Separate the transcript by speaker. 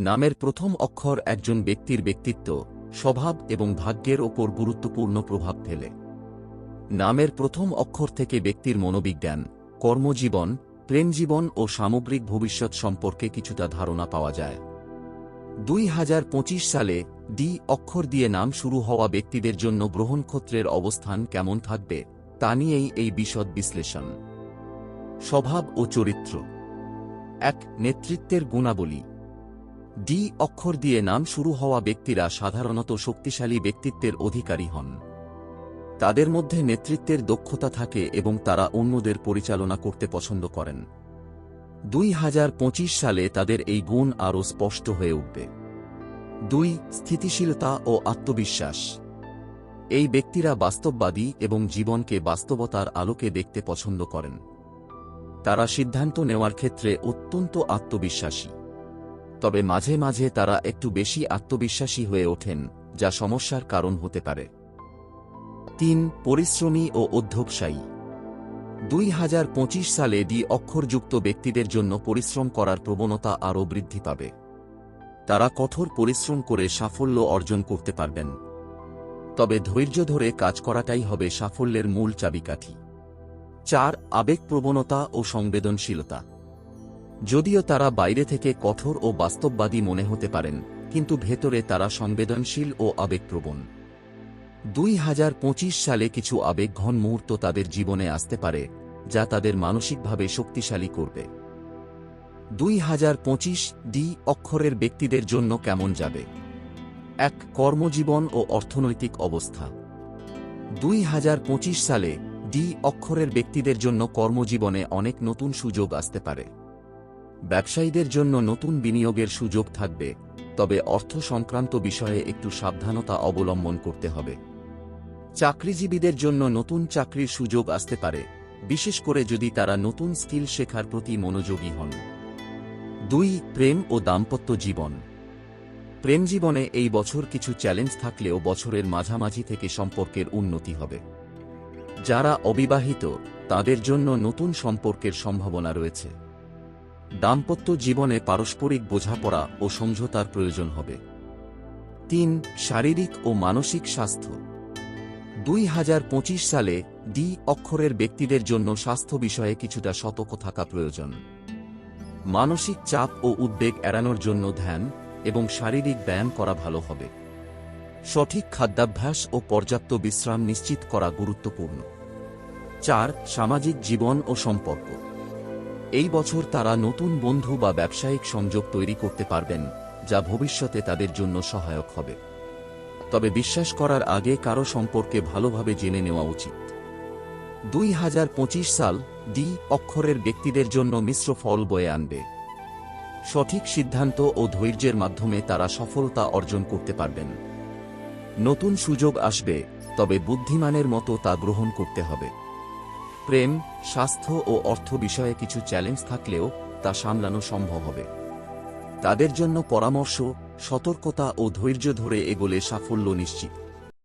Speaker 1: নামের প্রথম অক্ষর একজন ব্যক্তির ব্যক্তিত্ব, স্বভাব এবং ভাগ্যের ওপর গুরুত্বপূর্ণ প্রভাব ফেলে। নামের প্রথম অক্ষর থেকে ব্যক্তির মনোবিজ্ঞান, কর্মজীবন, প্রেমজীবন ও সামগ্রিক ভবিষ্যৎ সম্পর্কে কিছুটা ধারণা পাওয়া যায়। দুই হাজার পঁচিশ সালে ডি অক্ষর দিয়ে নাম শুরু হওয়া ব্যক্তিদের জন্য গ্রহণক্ষত্রের অবস্থান কেমন থাকবে, তা নিয়েই এই বিশদ বিশ্লেষণ। স্বভাব ও চরিত্র। এক, নেতৃত্বের গুণাবলী। ডি অক্ষর দিয়ে নাম শুরু হওয়া ব্যক্তিরা সাধারণত শক্তিশালী ব্যক্তিত্বের অধিকারী হন। তাদের মধ্যে নেতৃত্বের দক্ষতা থাকে এবং তারা অন্যদের পরিচালনা করতে পছন্দ করেন। দুই হাজার পঁচিশ সালে তাদের এই গুণ আরও স্পষ্ট হয়ে উঠবে। দুই, স্থিতিশীলতা ও আত্মবিশ্বাস। এই ব্যক্তিরা বাস্তববাদী এবং জীবনকে বাস্তবতার আলোকে দেখতে পছন্দ করেন। তারা সিদ্ধান্ত নেওয়ার ক্ষেত্রে অত্যন্ত আত্মবিশ্বাসী। তবে মাঝে মাঝে তারা একটু বেশি আত্মবিশ্বাসী হয়ে ওঠেন, যা সমস্যার কারণ হতে পারে। তিন, পরিশ্রমী ও অধ্যবসায়ী দুই হাজার পঁচিশ সালে ডি অক্ষরযুক্ত ব্যক্তিদের জন্য পরিশ্রম করার প্রবণতা আরও বৃদ্ধি পাবে। তারা কঠোর পরিশ্রম করে সাফল্য অর্জন করতে পারবেন। তবে ধৈর্য ধরে কাজ করাটাই হবে সাফল্যের মূল চাবিকাঠি। চার, আবেগপ্রবণতা ও সংবেদনশীলতা। যদিও তারা বাইরে থেকে কঠোর ও বাস্তববাদী মনে হতে পারেন, কিন্তু ভেতরে তারা সংবেদনশীল ও আবেগপ্রবণ। দুই হাজার পঁচিশ সালে কিছু আবেগঘন মুহূর্ত তাদের জীবনে আসতে পারে, যা তাদের মানসিকভাবে শক্তিশালী করবে। দুই হাজার পঁচিশ ডি অক্ষরের ব্যক্তিদের জন্য কেমন যাবে? এক, কর্মজীবন ও অর্থনৈতিক অবস্থা। দুই হাজার পঁচিশ সালে ডি অক্ষরের ব্যক্তিদের জন্য কর্মজীবনে অনেক নতুন সুযোগ আসতে পারে। ব্যবসায়ীদের জন্য নতুন বিনিয়োগের সুযোগ থাকবে, তবে অর্থ সংক্রান্ত বিষয়ে একটু সাবধানতা অবলম্বন করতে হবে। চাকরিজীবীদের জন্য নতুন চাকরির সুযোগ আসতে পারে, বিশেষ করে যদি তারা নতুন স্কিল শেখার প্রতি মনোযোগী হন। দুই, প্রেম ও দাম্পত্য জীবন। প্রেম জীবনে এই বছর কিছু চ্যালেঞ্জ থাকলেও বছরের মাঝামাঝি থেকে সম্পর্কের উন্নতি হবে। যারা অবিবাহিত, তাদের জন্য নতুন সম্পর্কের সম্ভাবনা রয়েছে। দাম্পত্য জীবনে পারস্পরিক বোঝাপড়া ও সমঝোতার প্রয়োজন হবে। তিন, শারীরিক ও মানসিক স্বাস্থ্য। দুই হাজার পঁচিশ সালে ডি অক্ষরের ব্যক্তিদের জন্য স্বাস্থ্য বিষয়ে কিছুটা সতর্ক থাকা প্রয়োজন। মানসিক চাপ ও উদ্বেগ এড়ানোর জন্য ধ্যান এবং শারীরিক ব্যায়াম করা ভালো হবে। সঠিক খাদ্যাভ্যাস ও পর্যাপ্ত বিশ্রাম নিশ্চিত করা গুরুত্বপূর্ণ। চার, সামাজিক জীবন ও সম্পর্ক। এই বছর তারা নতুন বন্ধু বা ব্যবসায়িক সংযোগ তৈরি করতে পারবেন, যা ভবিষ্যতে তাদের জন্য সহায়ক হবে। তবে বিশ্বাস করার আগে কারও সম্পর্কে ভালোভাবে জেনে নেওয়া উচিত। দুই হাজার পঁচিশ সাল ডি অক্ষরের ব্যক্তিদের জন্য মিশ্র ফল বয়ে আনবে। সঠিক সিদ্ধান্ত ও ধৈর্যের মাধ্যমে তারা সফলতা অর্জন করতে পারবেন। নতুন সুযোগ আসবে, তবে বুদ্ধিমানের মতো তা গ্রহণ করতে হবে। প্রেম, স্বাস্থ্য ও অর্থ বিষয়ে কিছু চ্যালেঞ্জ থাকলেও তা সামলানো সম্ভব হবে। তাদের জন্য পরামর্শ, সতর্কতা ও ধৈর্য ধরে এগোলে সাফল্য নিশ্চিত।